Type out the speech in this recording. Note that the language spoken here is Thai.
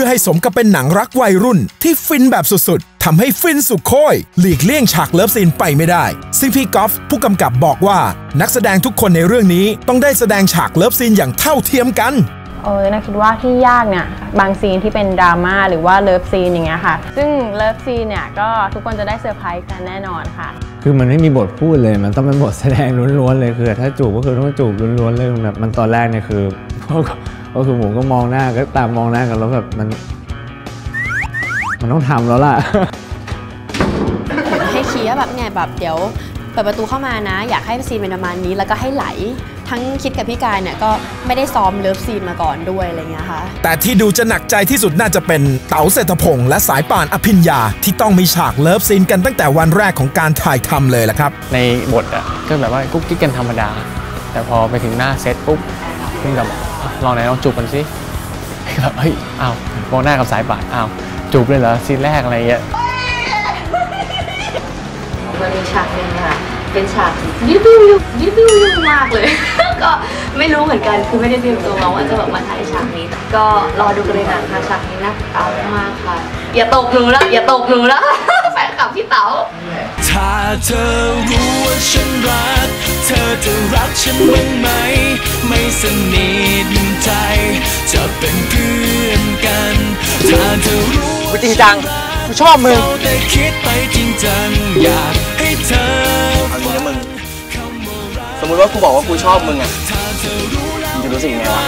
พื่อให้สมกับเป็นหนังรักวัยรุ่น ที่ฟินแบบสุดๆทำให้ฟินสุดโค้ยหลีกเลี่ยงฉากเลิฟซีนไปไม่ได้ ซึ่งพี่กอล์ฟผู้กำกับบอกว่า นักแสดงทุกคนในเรื่องนี้ต้องได้แสดงฉากเลิฟซีนอย่างเท่าเทียมกันเออนะคิดว่าที่ยากเนี่ยบางซีนที่เป็นดราม่าหรือว่าเลิฟซีนอย่างเงี้ยค่ะ ซึ่งเลิฟซีนเนี่ยก็ทุกคนจะได้เซอร์ไพรส์กันแน่นอนค่ะ คือมันไม่มีบทพูดเลย มันต้องเป็นบทแสดงล้วนๆเลยคือ ถ้าจูบก็คือต้องจูบล้วนๆเลยแบบมันตอนแรกเนี่ยคือก็ ก็คือผมก็มองหน้าก็ตามมองหน้ากันแล้วแบบมัน มันต้องทำแล้วล่ะ ให้ชี้ว่าแบบเนี่ยแบบเดี๋ยวเปิดประตูเข้ามานะ อยากให้ซีนเป็นประมาณนี้แล้วก็ให้ไหล ทั้งคิดกับพี่กายเนี่ยก็ไม่ได้ซ้อมเลิฟซีนมาก่อนด้วยอะไรเงี้ยค่ะ แต่ที่ดูจะหนักใจที่สุดน่าจะเป็นเต๋าเศรษฐพงษ์และสายป่านอภิญญา ที่ต้องมีฉากเลิฟซีนกันตั้งแต่วันแรกของการถ่ายทำเลยละครับ ในบทอะก็แบบว่ากุ๊กกิ๊กกันธรรมดา แต่พอไปถึงหน้าเซตปุ๊บ พี่กับบอกอะลองไหนลองจูบกันสิแบบเฮ้ยอ้าวมองหน้ากับสายป่านอ้าวจูบเลยเหรอซีนแรกอะไรเงี้ยมันมีฉากหนึ่งค่ะเป็นฉากยิบยิบยิบยิบยิบมากเลย ก็ไม่รู้เหมือนกันคือไม่ได้เตรียมตัวมาว่าจะแบบมาถ่ายฉากนี้ ก็รอดูกันเลยนะคะฉากนี้น่าติดตามมากค่ะ อย่าตกหนูนะอย่าตกหนูนะแฟนคลับพี่เต๋าถ้าเธอรู้ว่าฉันรัก เธอจะรักฉันบ้างไหมไม่ สนิทใจ จะเป็นเพื่อนกันถ้าเธอรู้ว่าจริงจังกูชอบมึงเราได้คิดไปจริงจังอยากให้เธอเอางี้นะมึง สมมติว่ากูบอกว่ากูชอบมึงอะถ้าเธอรู้แล้วมึงจะรู้สึกยังไงวะ